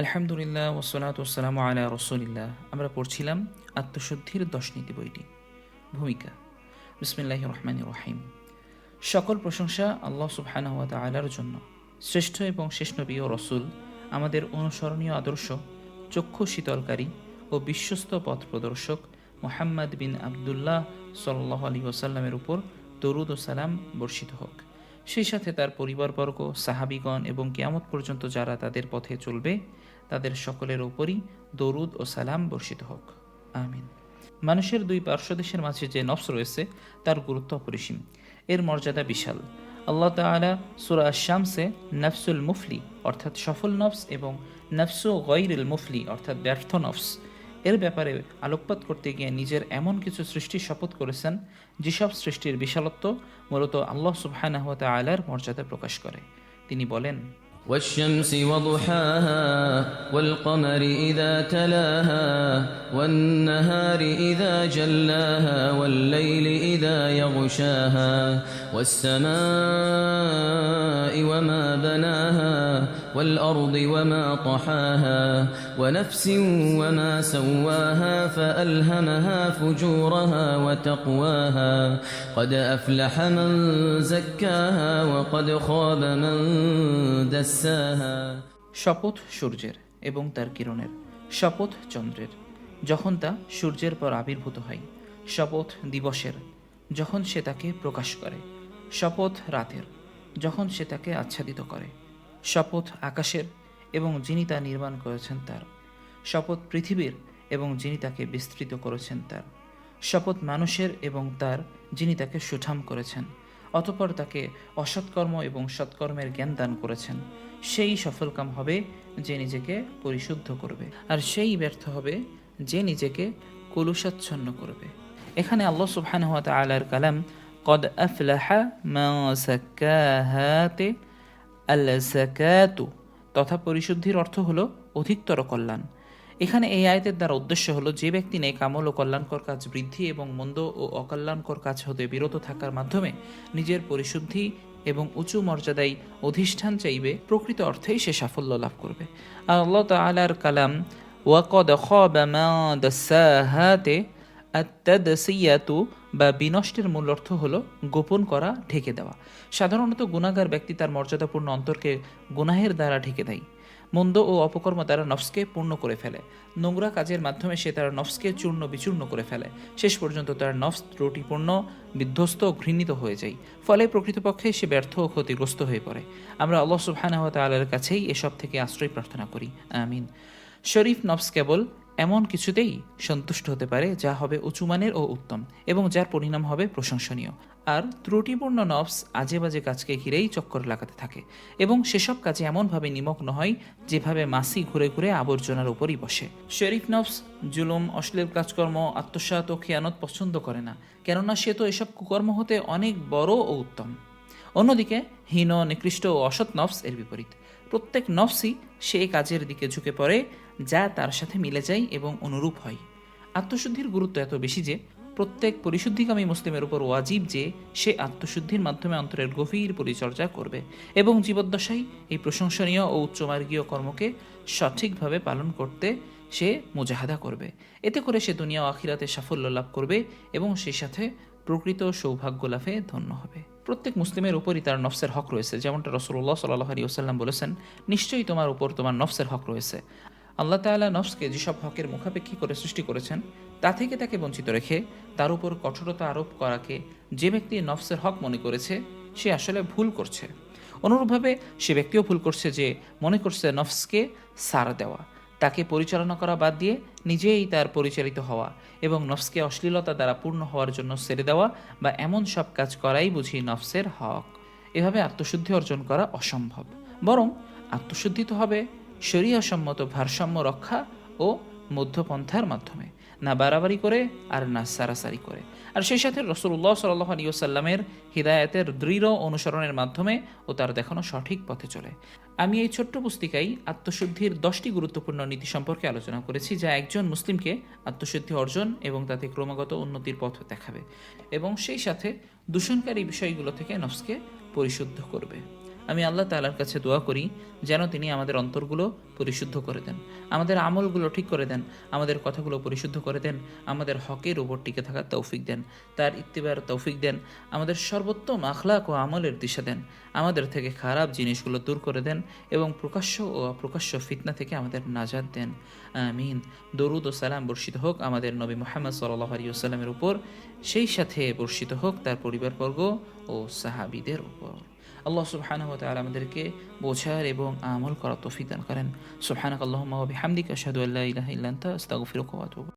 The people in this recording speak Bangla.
আলহামদুলিল্লাহ ওসলাত ওসালাম আলা রসুলিল্লাহ। আমরা পড়ছিলাম আত্মশুদ্ধির দশ নীতি বইটি। ভূমিকা বিসমিল্লাহ রহমান রহিম। সকল প্রশংসা আল্লাহ সুবহানাহু ওয়া তাআলার জন্য। শ্রেষ্ঠ এবং শেষ নবী ও রসুল, আমাদের অনুসরণীয় আদর্শ, চক্ষু শীতলকারী ও বিশ্বস্ত পথ প্রদর্শক মোহাম্মদ বিন আবদুল্লাহ সাল্লাহ আলী ওসাল্লামের উপর দরুদ ও সালাম বর্ষিত হোক। সেই সাথে তার পরিবারবর্গ, সাহাবিগণ এবং কেয়ামত পর্যন্ত যারা তাদের পথে চলবে তাদের সকলের উপরই দরুদ ও সালাম বর্ষিত হোক। আমিন। মানুষের দুই পার্শ্বদেশের মাঝে যে নফস রয়েছে, তার গুরুত্ব অপরিসীম। এর মর্যাদা বিশাল। আল্লাহ তাআলা সুরা শামসে নফসুল মুফলি, অর্থাৎ সফল নফস এবং নফসু গৈরুল মুফলি, অর্থাৎ ব্যর্থ নফস, এর ব্যাপারে আলোকপাত করতে গিয়ে নিজের এমন কিছু সৃষ্টি শপথ করেছেন, যেসব সৃষ্টির বিশালত্ব মূলত আল্লাহ সুবহানাহু ওয়া তাআলার মর্যাদা প্রকাশ করে। তিনি বলেন والشمس وضحاها والقمر إذا تلاها والنهار إذا جلاها والليل إذا يغشاها. والسماء وما بناها والأرض وما طحاها ونفس وما سواها فألهمها فجورها وتقواها قد أفلح من زكاها وقد خاب من دساها শপথ সূর্যের এবং তার কিরণের শপথ চন্দ্রের যখন তা সূর্যের পর আবির্ভূত হয় শপথ দিবসের যখন সে তাকে প্রকাশ করে শপথ রাতের, যখন সে তাকে আচ্ছাদিত করে। শপথ আকাশের এবং যিনি তা নির্মাণ করেছেন তার। শপথ পৃথিবীর এবং যিনি তাকে বিস্তৃত করেছেন তার। শপথ মানুষের এবং তার, যিনি তাকে সুঠাম করেছেন, অতপর তাকে অসৎকর্ম এবং সৎকর্মের জ্ঞান দান করেছেন। সেই সফলকাম হবে যে নিজেকে পরিশুদ্ধ করবে, আর সেই ব্যর্থ হবে যে নিজেকে কলুষাচ্ছন্ন করবে। এখানে আল্লাহ সুবহানাহু ওয়া তাআলার কালাম আফলাহা মান সাক্কাহাতে আল সাকাতু তথা পরিশুদ্ধির অর্থ হলো অধিকতর কল্যাণ। এখানে এই আয়তের দ্বারা উদ্দেশ্য হলো যে ব্যক্তি নেক আমল ও কল্যাণকর কাজ বৃদ্ধি এবং মন্দ ও অকল্যাণকর কাজ হতে বিরত থাকার মাধ্যমে নিজের পরিশুদ্ধি এবং উঁচু মর্যাদায় অধিষ্ঠান চাইবে, প্রকৃত অর্থেই সে সাফল্য লাভ করবে। আল্লাহ তাআলার কালাম, ওয়াকদ খাবা আত্মাদসিয়াতু বা বিনষ্টের মূল অর্থ হলো গোপন করা, ঢেকে দেওয়া। সাধারণত গুণাগার ব্যক্তি তার মর্যাদাপূর্ণ অন্তরকে গুনাহের দ্বারা ঢেকে দেয়। মন্দ ও অপকর্ম দ্বারা নফসকে পূর্ণ করে ফেলে। নোংরা কাজের মাধ্যমে সে তার নফসকে চূর্ণ বিচূর্ণ করে ফেলে। শেষ পর্যন্ত তার নফস ত্রুটিপূর্ণ, বিধ্বস্ত ও ঘৃণিত হয়ে যায়। ফলে প্রকৃতপক্ষে সে ব্যর্থ ও ক্ষতিগ্রস্ত হয়ে পড়ে। আমরা আল্লাহ সুবহানাহু কাছেই এসব থেকে আশ্রয় প্রার্থনা করি। আমিন। শরীফ নফস কেবল এমন কিছুতেই সন্তুষ্ট হতে পারে যা হবে উঁচুমানের ও উত্তম, এবং যার পরিণাম হবে প্রশংসনীয়। আর ত্রুটিপূর্ণ নফস আজে বাজে কাজকে ঘিরেই চক্কর লাগাতে থাকে, এবং সেসব কাজে এমনভাবে নিমগ্ন হয় যেভাবে মাসি ঘুরে ঘুরে আবর্জনার উপরই বসে। শরীফ নফস জুলুম, অশ্লীল কাজকর্ম আত্মসাত ও খেয়ানত পছন্দ করে না, কেননা সে তো এসব কুকর্ম হতে অনেক বড় ও উত্তম। অন্যদিকে হীন, নিকৃষ্ট ও অসৎ নফস এর বিপরীত। প্রত্যেক নফসই সে কাজের দিকে ঝুঁকে পড়ে যা তার সাথে মিলে যায় এবং অনুরূপ হয়। আত্মশুদ্ধির গুরুত্ব এত বেশি যে, প্রত্যেক পরিশুদ্ধিকামী মুসলিমের উপর ওয়াজিব যে, সে আত্মশুদ্ধির মাধ্যমে অন্তরের গভীর পরিচর্যা করবে এবং জীবদ্দশায় এই প্রশংসনীয় ও উচ্চমার্গীয় কর্মকে সঠিকভাবে পালন করতে সে মুজাহাদা করবে। এতে করে সে দুনিয়া ও আখিরাতে সাফল্য লাভ করবে এবং সেই সাথে প্রকৃত সৌভাগ্য লাভে ধন্য হবে। প্রত্যেক মুসলিমের উপরই তার নফসের হক রয়েছে। যেমনটা রসুল্লাহ সাল্লাহ আলী ওসাল্লাম বলেছেন, নিশ্চয়ই তোমার উপর তোমার নফসের হক রয়েছে। আল্লাহ তাআলা নফসকে যেসব হকের মুখাপেক্ষী করে সৃষ্টি করেছেন, তা থেকে তাকে বঞ্চিত রেখে তার উপর কঠোরতা আরোপ করাকে যে ব্যক্তি নফসের হক মনে করেছে, সে আসলে ভুল করছে। অনুরূপভাবে সে ব্যক্তিও ভুল করছে যে মনে করছে নফসকে সার দেওয়া, তাকে পরিচালনা করা বাদ দিয়ে নিজেই তার পরিচালিত হওয়া এবং নফসকে অশ্লীলতা দ্বারা পূর্ণ হওয়ার জন্য সেরে দেওয়া বা এমন সব কাজ করাই বুঝি নফসের হক। এভাবে আত্মশুদ্ধি অর্জন করা অসম্ভব। বরং আত্মশুদ্ধি তো হবে শরীয়সম্মত ভারসাম্য রক্ষা ও মধ্যপন্থার মাধ্যমে, না বাড়াবাড়ি করে আর না সারাসারি করে। আর সেই সাথে রসুল্লাহ সাল্লাহ আলিয়াল্লামের হৃদায়তের দৃঢ় অনুসরণের মাধ্যমে ও তার দেখানো সঠিক পথে চলে। আমি এই ছোট্ট পুস্তিকায় আত্মশুদ্ধির দশটি গুরুত্বপূর্ণ নীতি সম্পর্কে আলোচনা করেছি, যা একজন মুসলিমকে আত্মশুদ্ধি অর্জন এবং তাতে ক্রমাগত উন্নতির পথ দেখাবে এবং সেই সাথে দূষণকারী বিষয়গুলো থেকে নফসকে পরিশুদ্ধ করবে। আমি আল্লাহ তালার কাছে দোয়া করি যেন তিনি আমাদের অন্তরগুলো পরিশুদ্ধ করে দেন, আমাদের আমলগুলো ঠিক করে দেন, আমাদের কথাগুলো পরিশুদ্ধ করে দেন, আমাদের হকের উপর টিকে থাকার তৌফিক দেন, তার ইত্তিবার তৌফিক দেন, আমাদের সর্বোত্তম আখলাক ও আমলের দিশা দেন, আমাদের থেকে খারাপ জিনিসগুলো দূর করে দেন এবং প্রকাশ্য ও অপ্রকাশ্য ফিতনা থেকে আমাদের নাজাদ দেন। আমিন। দরুদ ও সালাম বর্ষিত হোক আমাদের নবী মোহাম্মদ সাল্লাহ আলিয়াল্লামের উপর, সেই সাথে বর্ষিত হোক তার পরিবারবর্গ ও সাহাবিদের উপর। আল্লাহ সুবহানাহু আমাদেরকে বোঝার এবং আমল করার তৌফিক দান করেন। সুবহানাক আল্লাহুম্মা ওয়া বিহামদিকা আশহাদু আল্লা ইলাহা ইল্লা